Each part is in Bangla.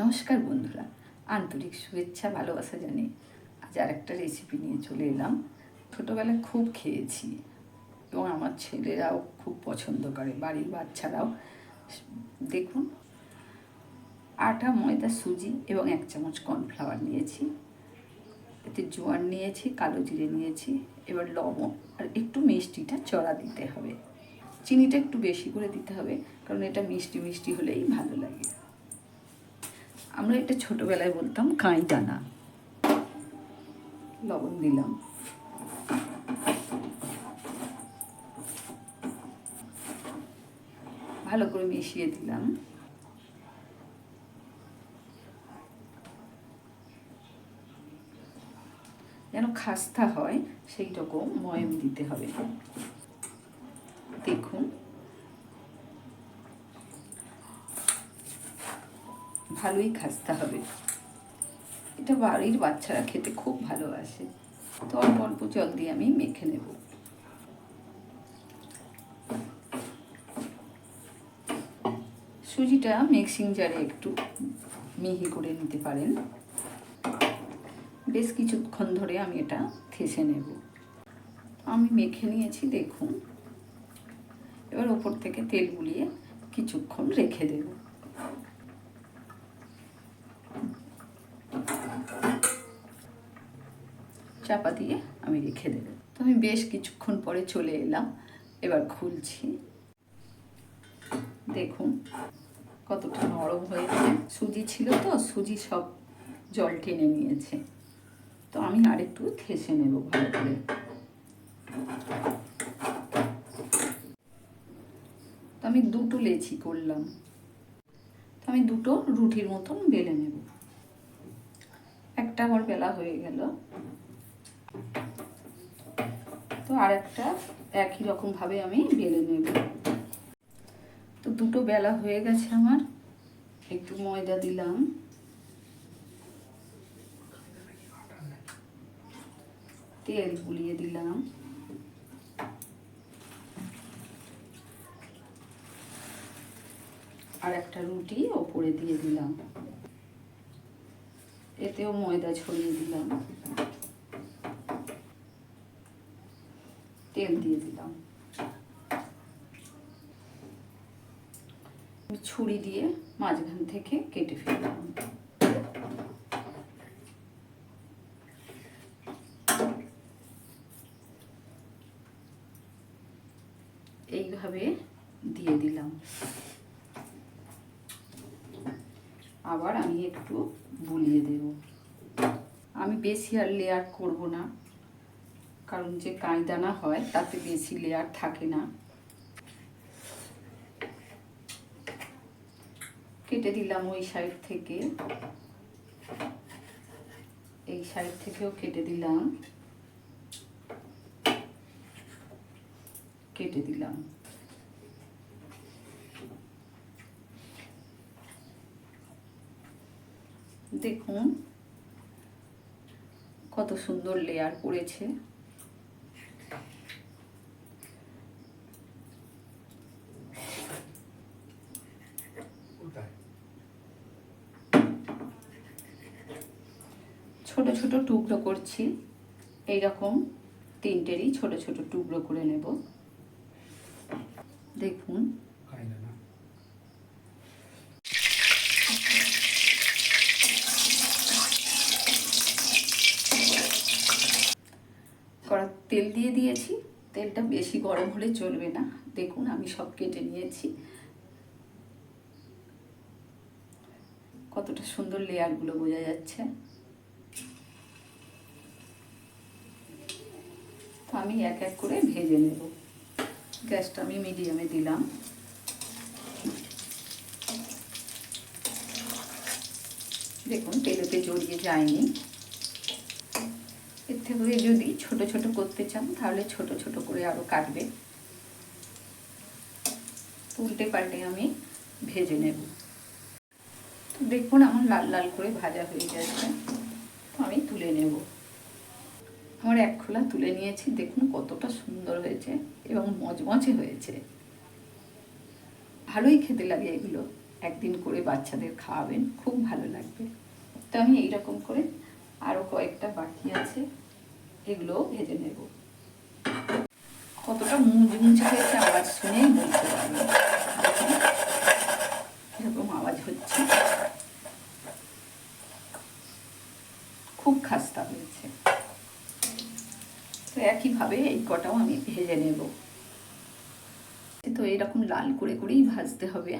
নমস্কার বন্ধুরা, আন্তরিক শুভেচ্ছা, ভালোবাসা জানি আজ আর একটা রেসিপি নিয়ে চলে এলাম। ছোটোবেলায় খুব খেয়েছি এবং আমার ছেলেরাও খুব পছন্দ করে, বাড়ির বাচ্চারাও। দেখুন, আটা, ময়দা, সুজি এবং এক চামচ কর্নফ্লাওয়ার নিয়েছি। এতে জোয়ার নিয়েছি, কালো জিরে নিয়েছি, এবার লবণ আর একটু মিষ্টিটা চড়া দিতে হবে। চিনিটা একটু বেশি করে দিতে হবে, কারণ এটা মিষ্টি মিষ্টি হলেই ভালো লাগে। আমরা এটা ছোটবেলায় বলতাম কাঁই দানা লবণ দিলাম। ভালো করে মিশিয়ে দিলাম। যেন খাস্তা হয় সেই রকম ময়ম দিতে হবে। দেখুন। ভালোই খাস্তা হবে। এটা বাড়ির বাচ্চারা খেতে খুব ভালোবাসে। তো অল্প অল্প জল দিয়ে আমি মেখে নেব। সুজিটা মিক্সিং জারে একটু মিহি করে নিতে পারেন। বেশ কিছুক্ষণ ধরে আমি এটা থেসে নেব। আমি মেখে নিয়েছি, দেখুন। এবার ওপর থেকে তেল গুলিয়ে কিছুক্ষণ রেখে দেব। চাপা দিয়ে আমি রেখে দেব। তো আমি বেশ কিছুক্ষণ পরে চলে এলাম। এবার খুলছি। দেখুন, কতটা নরম হয়েছে। সুজি ছিল তো, সুজি সব জল টেনে নিয়েছে। তো আমি আরেকটু থেসে নেব ভালো করে। তো আমি দুটো লেচি করলাম। তো আমি দুটো রুটির মতন বেলে নেব। একটা আমার বেলা হয়ে গেল। তো আর একটা একই রকমভাবে আমি বেলে নেব। তো দুটো বেলা হয়ে গেছে আমার। একটু ময়দা দিলাম। তেল গুলিয়ে দিলাম। আর একটা রুটি ওপরে দিয়ে দিলাম। এতেও ময়দা ছড়িয়ে দিলাম। তেল দিয়ে দিলাম। ছুরি দিয়ে মাঝখান থেকে কেটে ফেললাম। এইভাবে দিয়ে দিলাম। আবার আমি একটু বুলিয়ে দেব। আমি বেশি আর লেয়ার করব না। কারণ যে কাঁইদানা হয়, তাতে বেশি লেয়ার থাকে না। কেটে দিলাম ওই সাইড থেকে। এই সাইড থেকেও কেটে দিলাম। কেটে দিলাম। দেখুন, কত সুন্দর লেয়ার পড়েছে। ছোট ছোট টুকরো করছি। এইরকম তিনটেরই ছোট ছোট টুকরো করে নেব। দেখুন। কড়া তেল দিয়ে দিয়েছি। তেলটা বেশি গরম হলে চলবে না। দেখুন আমি সব কেটে নিয়েছি। কতটা সুন্দর লেয়ারগুলো বোঝা যাচ্ছে। আমি এক এক করে ভেজে নেব। গ্যাসটা আমি মিডিয়ামে দিলাম। দেখুন, তেলেতে জড়িয়ে যায়নি। এর থেকে যদি ছোট ছোট করতে চান, তাহলে ছোট ছোট করে আরও কাটবে। উল্টে পাল্টে আমি ভেজে নেব। তো দেখুন, আমার লাল লাল করে ভাজা হয়ে গেছে। আমি তুলে নেব। আমার এক খোলা তুলে নিয়েছি দেখুন কতটা সুন্দর হয়েছে এবং মজমজে হয়েছে। ভালোই খেতে লাগে এগুলো। একদিন করে বাচ্চাদের খাওয়াবেন খুব ভালো লাগবে। তো আমি এইরকম করে আরও কয়েকটা বাকি আছে এগুলোও ভেজে নেব। কতটা মুচমুচে হয়েছে আওয়াজ শুনেই বলতে দেখুন, এরকম আওয়াজ হচ্ছে। খুব খাস্তা হয়েছে। তো একইভাবে এই কটাও আমি ভেজে নেব। তো এরকম লাল করে করেই ভাজতে হবে।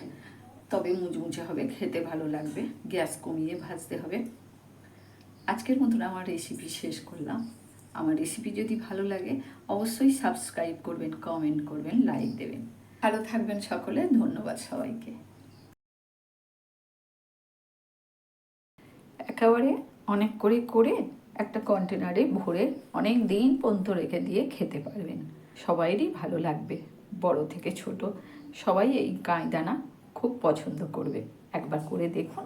তবে মুচমুচে হবে, খেতে ভালো লাগবে, গ্যাস কমিয়ে ভাজতে হবে। আজকের মতন আমার রেসিপি শেষ করলাম। আমার রেসিপি যদি ভালো লাগে, অবশ্যই সাবস্ক্রাইব করবেন কমেন্ট করবেন লাইক দেবেন। ভালো থাকবেন সকলে, ধন্যবাদ সবাইকে। একেবারে অনেক করে করে একটা কন্টেনারে ভরে অনেক দিন পর্যন্ত রেখে দিয়ে খেতে পারবেন। সবাইরই ভালো লাগবে, বড় থেকে ছোট। সবাই এই গাঁদানা খুব পছন্দ করবে। একবার করে দেখুন।